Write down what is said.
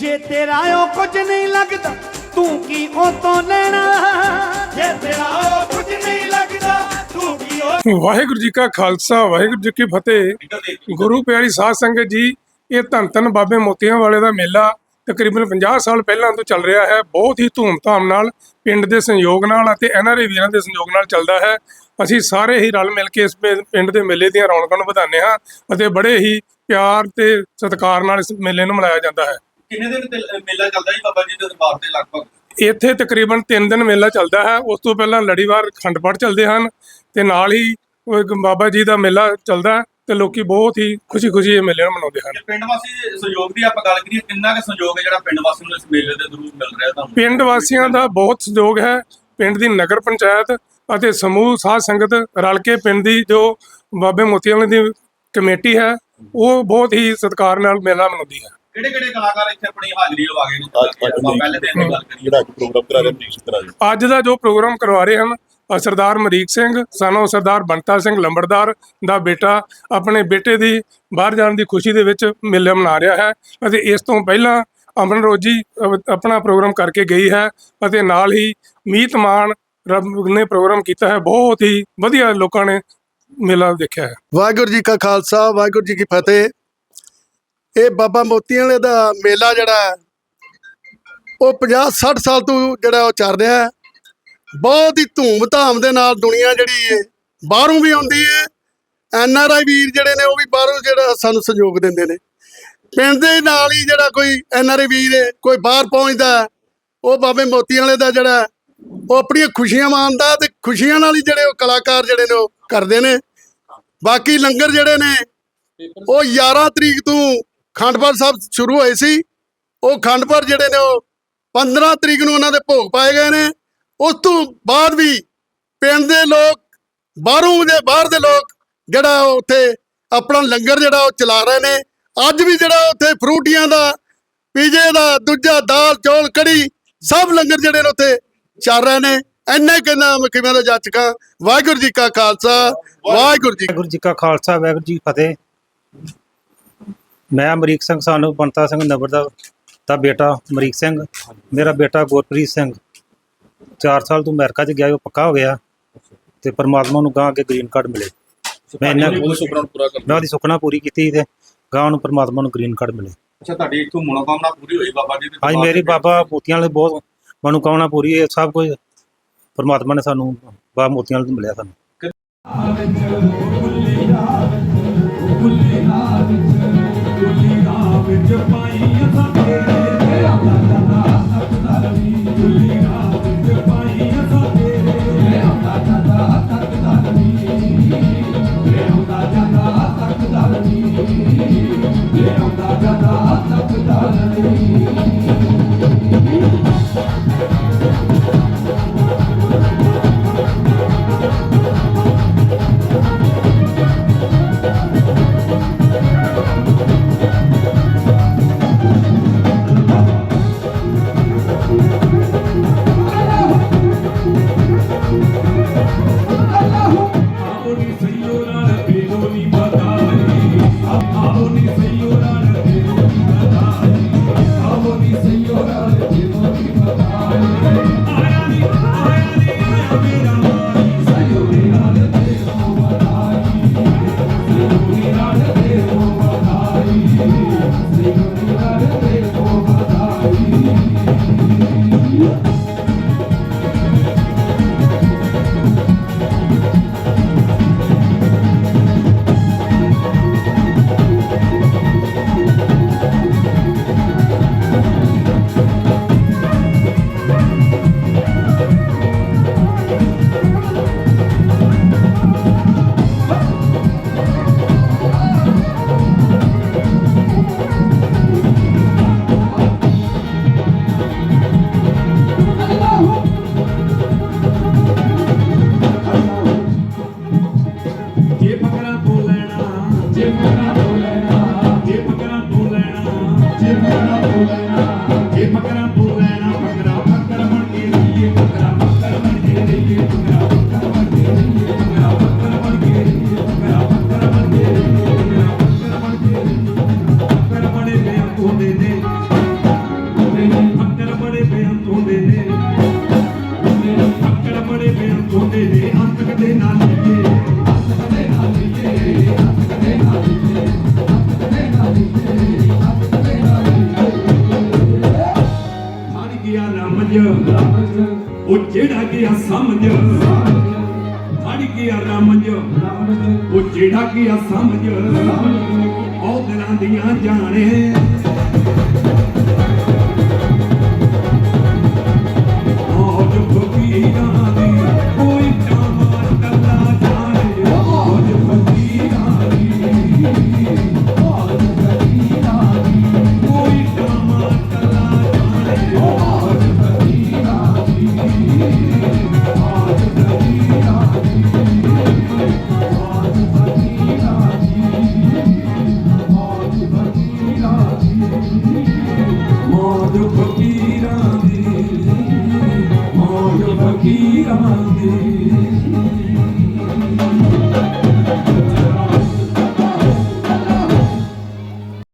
ਜੇ ਤੇਰਾ ਉਹ ਕੁਝ ਨਹੀਂ ਲੱਗਦਾ, ਤੂੰ ਕੀ ਉਹ ਤੋਂ ਲੈਣਾ? ਜੇ ਤੇਰਾ ਉਹ ਕੁਝ ਨਹੀਂ ਲੱਗਦਾ, ਤੂੰ ਕੀ ਉਹ ਵਾਹਿਗੁਰੂ ਜੀ ਕਾ ਖਾਲਸਾ, ਵਾਹਿਗੁਰੂ ਜੀ ਕੀ ਫਤਿਹ। ਗੁਰੂ ਪਿਆਰੀ ਸਾਧ ਸੰਗਤ ਜੀ, ਇਹ ਧੰਨ ਧੰਨ ਬਾਬੇ ਮੋਤੀਆਂ ਵਾਲੇ ਦਾ ਮੇਲਾ ਤਕਰੀਬਨ 50 ਸਾਲ ਪਹਿਲਾਂ ਤੋਂ ਚੱਲ ਰਿਹਾ ਹੈ। ਬਹੁਤ ਹੀ ਧੂਮਧਾਮ ਨਾਲ ਪਿੰਡ ਦੇ ਸੰਯੋਗ ਨਾਲ ਅਤੇ ਐਨਆਰਏ ਵੀਰਾਂ ਦੇ ਸੰਯੋਗ ਨਾਲ ਚੱਲਦਾ ਹੈ। ਅਸੀਂ ਸਾਰੇ ਹੀ ਰਲ ਮਿਲ ਕੇ ਇਸ ਪਿੰਡ ਦੇ ਮੇਲੇ ਦੀਆਂ ਰੌਣਕਾਂ ਨੂੰ ਵਧਾਉਂਦੇ ਹਾਂ ਅਤੇ ਬੜੇ ਹੀ ਪਿਆਰ ਤੇ ਸਤਿਕਾਰ ਨਾਲ ਇਸ ਮੇਲੇ ਨੂੰ ਮਨਾਇਆ ਜਾਂਦਾ ਹੈ। ਕਿੰਨੇ ਦਿਨ ਤੇ ਮੇਲਾ ਚੱਲਦਾ ਜੀ ਬਾਬਾ ਜੀ ਦੇ ਦਰਬਾਰ ਤੇ ਲਗਭਗ? ਇੱਥੇ ਤਕਰੀਬਨ 3 ਦਿਨ ਮੇਲਾ ਚੱਲਦਾ ਹੈ। ਉਸ ਤੋਂ ਪਹਿਲਾਂ ਲੜੀਵਾਰ ਅਖੰਡ ਪਾਠ ਚੱਲਦੇ ਹਨ ਤੇ ਨਾਲ ਹੀ ਉਹ ਇੱਕ ਬਾਬਾ ਜੀ ਦਾ ਮੇਲਾ ਚੱਲਦਾ ਹੈ ਤੇ ਲੋਕੀ ਬਹੁਤ ਹੀ ਖੁਸ਼ੀ-ਖੁਸ਼ੀ ਇਹ ਮੇਲੇ ਨੂੰ ਮਨਾਉਂਦੇ ਹਨ। ਪਿੰਡ ਵਾਸੀ ਸਹਿਯੋਗ ਦੀ ਆਪਾਂ ਗੱਲ ਕਰੀਏ ਕਿੰਨਾ ਕੁ ਸਹਿਯੋਗ ਹੈ ਜਿਹੜਾ ਪਿੰਡ ਵਾਸੀ ਨੂੰ ਇਸ ਮੇਲੇ ਦੇ ਜ਼ਰੂਰ ਮਿਲ ਰਿਹਾ ਤੁਹਾਨੂੰ? ਪਿੰਡ ਵਾਸੀਆਂ ਦਾ ਬਹੁਤ ਸਹਿਯੋਗ ਹੈ। ਪਿੰਡ ਦੀ ਨਗਰ ਪੰਚਾਇਤ ਅਤੇ ਸਮੂਹ ਸਾਧ ਸੰਗਤ ਰਲ ਕੇ ਪਿੰਡ ਦੀ ਜੋ ਬਾਬੇ ਮੋਤੀਆਂ ਵਾਲੇ ਦੀ ਕਮੇਟੀ ਹੈ ਉਹ ਬਹੁਤ ਹੀ ਸਤਿਕਾਰ ਨਾਲ ਮੇਲਾ ਮਨਾਉਂਦੀ ਹੈ। ਕਿਹੜੇ ਕਿਹੜੇ ਕਲਾਕਾਰ ਇੱਥੇ ਆਪਣੀ ਹਾਜ਼ਰੀ ਲਵਾ ਗਏ ਨੇ? ਆਪਾਂ ਪਹਿਲੇ ਦਿਨ ਦੀ ਗੱਲ ਕਰੀਏ। ਜਿਹੜਾ ਅੱਜ ਪ੍ਰੋਗਰਾਮ ਕਰਾ ਰਹੇ ਮਨੀਸ਼ ਕਰਾ ਜੀ। ਅੱਜ ਦਾ ਜੋ ਪ੍ਰੋਗਰਾਮ ਕਰਵਾ ਰਹੇ ਹਨ ਸਰਦਾਰ ਮਰੀਕ ਸਿੰਘ ਸਾਨੂੰ ਸਰਦਾਰ ਬੰਤਾ ਸਿੰਘ ਲੰਬੜਦਾਰ ਦਾ ਬੇਟਾ ਆਪਣੇ ਬੇਟੇ ਦੀ ਬਾਹਰ ਜਾਣ ਦੀ ਖੁਸ਼ੀ ਦੇ ਵਿੱਚ ਮੇਲਾ ਮਨਾ ਰਿਹਾ ਹੈ ਅਤੇ ਇਸ ਤੋਂ ਪਹਿਲਾਂ ਅਮਨ ਰੋਜੀ ਆਪਣਾ ਪ੍ਰੋਗਰਾਮ ਕਰਕੇ ਗਈ ਹੈ ਅਤੇ ਨਾਲ ਹੀ ਮੀਤ ਮਾਨ ਰੱਬ ਨੇ ਪ੍ਰੋਗਰਾਮ ਕੀਤਾ ਹੈ। ਬਹੁਤ ਹੀ ਵਧੀਆ ਲੋਕਾਂ ਨੇ ਮੇਲਾ ਦੇਖਿਆ ਹੈ। ਵਾਹਿਗੁਰੂ ਜੀ ਕਾ ਖਾਲਸਾ ਵਾਹਿਗੁਰੂ ਜੀ ਕੀ ਫਤਿਹ। ਇਹ ਬਾਬਾ ਮੋਤੀਆਂ ਵਾਲੇ ਦਾ ਮੇਲਾ ਜਿਹੜਾ ਹੈ, ਉਹ 50 60 ਸਾਲ ਤੋਂ ਜਿਹੜਾ ਉਹ ਚੱਲ ਰਿਹਾ ਹੈ। ਬਹੁਤ ਹੀ ਧੂਮ-ਧਾਮ ਦੇ ਨਾਲ ਦੁਨੀਆ ਜਿਹੜੀ ਹੈ ਬਾਹਰੋਂ ਵੀ ਆਉਂਦੀ ਹੈ। ਐਨ ਆਰ ਆਈ ਵੀਰ ਜਿਹੜੇ ਨੇ ਉਹ ਵੀ ਬਾਹਰੋਂ ਜਿਹੜਾ ਸਾਨੂੰ ਸਹਿਯੋਗ ਦਿੰਦੇ ਨੇ। ਪਿੰਡ ਦੇ ਨਾਲ ਹੀ ਜਿਹੜਾ ਕੋਈ ਐਨ ਆਰ ਆਈ ਵੀਰ ਹੈ ਕੋਈ ਬਾਹਰ ਪਹੁੰਚਦਾ ਉਹ ਬਾਬੇ ਮੋਤੀਆਂ ਵਾਲੇ ਦਾ ਜਿਹੜਾ ਉਹ ਆਪਣੀਆਂ ਖੁਸ਼ੀਆਂ ਮਾਣਦਾ ਤੇ ਖੁਸ਼ੀਆਂ ਨਾਲ ਹੀ ਜਿਹੜੇ ਉਹ ਕਲਾਕਾਰ ਜਿਹੜੇ ਨੇ ਉਹ ਕਰਦੇ ਨੇ। ਬਾਕੀ ਲੰਗਰ ਜਿਹੜੇ ਨੇ ਉਹ 11 ਤਰੀਕ ਤੋਂ ਖੰਡਪਾਲ ਸਾਹਿਬ ਸ਼ੁਰੂ ਹੋਏ ਸੀ। ਉਹ ਖੰਡਪਾਲ ਜਿਹੜੇ ਨੇ ਉਹ 15 ਤਰੀਕ ਨੂੰ ਉਹਨਾਂ ਦੇ ਭੋਗ ਪਾਏ ਗਏ ਨੇ। ਉਸ ਤੋਂ ਬਾਅਦ ਵੀ ਪਿੰਡ ਦੇ ਲੋਕ, ਬਾਹਰੋਂ ਦੇ, ਬਾਹਰ ਦੇ ਲੋਕ ਜਿਹੜਾ ਉਹ ਉੱਥੇ ਆਪਣਾ ਲੰਗਰ ਜਿਹੜਾ ਉਹ ਚਲਾ ਰਹੇ ਨੇ। ਅੱਜ ਵੀ ਜਿਹੜਾ ਉੱਥੇ ਫਰੂਟੀਆਂ ਦਾ, ਪੀਜੇ ਦਾ, ਦੂਜਾ ਦਾਲ, ਚੌਲ, ਕੜੀ ਸਭ ਲੰਗਰ ਜਿਹੜੇ ਨੇ ਉੱਥੇ ਚੱਲ ਰਹੇ ਨੇ। ਇੰਨੇ ਕਹਿੰਦਾ ਮੈਂ ਦਾ ਜੱਚਕਾ ਵਾਹਿਗੁਰੂ ਜੀ ਕਾ ਖਾਲਸਾ, ਵਾਹਿਗੁਰੂ ਜੀ ਵਾਹਿਗੁਰੂ ਜੀ ਕਾ ਖਾਲਸਾ, ਵਾਹਿਗੁਰੂ ਜੀ ਫਤਿਹ। ਮੈਂ ਅਮਰੀਕ ਸਿੰਘ ਸਾਨੂੰ ਬੰਤਾ ਸਿੰਘ ਨਗਰ ਦਾ ਦਾ ਬੇਟਾ ਅਮਰੀਕ ਸਿੰਘ। ਮੇਰਾ ਬੇਟਾ ਗੁਰਪ੍ਰੀਤ ਸਿੰਘ। 4 ਸਾਲ ਤੋਂ ਅਮਰੀਕਾ 'ਚ ਗਿਆ ਉਹ ਪੱਕਾ ਹੋ ਗਿਆ। ਤੇ ਪਰਮਾਤਮਾ ਨੂੰ ਗਾਂ ਅੱਗੇ ਗ੍ਰੀਨ ਕਾਰਡ ਮਿਲੇ। ਮੈਂ ਇਹਨਾਂ ਉਹ ਸੁਪਨਾ ਪੂਰਾ ਕਰ ਮੈਂ ਉਹਦੀ ਸੁਖਨਾ ਪੂਰੀ ਕੀਤੀ ਤੇ ਗਾਂ ਨੂੰ ਪਰਮਾਤਮਾ ਨੂੰ ਗ੍ਰੀਨ ਕਾਰਡ ਮਿਲੇ। ਅੱਛਾ ਤੁਹਾਡੀ ਇੱਥੋਂ ਮਨੋਕਾਮਨਾ ਪੂਰੀ ਹੋਈ ਬਾਬਾ ਜੀ ਦੇ ਅੱਜ ਦਰਬਾਰ ਮੇਰੀ। ਬਾਬਾ ਮੋਤੀਆਂ ਵਾਲੇ ਬਹੁਤ ਮਨੋਕਾਮਨਾ ਪੂਰੀ ਹੈ ਸਭ ਕੁਝ ਪਰਮਾਤਮਾ ਨੇ ਸਾਨੂੰ ਬਾਬਾ ਮੋਤੀਆਂ ਵਾਲੇ ਤੋਂ ਮਿਲਿਆ ਸਾਨੂੰ। the pine. ਜਿਹੜਾ ਗਿਆ ਸਮਝ। ਹੜ ਗਿਆ ਰਮਜ। ਉਹ ਜਿਹੜਾ ਗਿਆ ਸਮਝ। ਉਹ ਦਿਲਾਂ ਦੀਆਂ ਜਾਣੇ। ময়ূরপতি রাধে ময়ূরপতি রাধে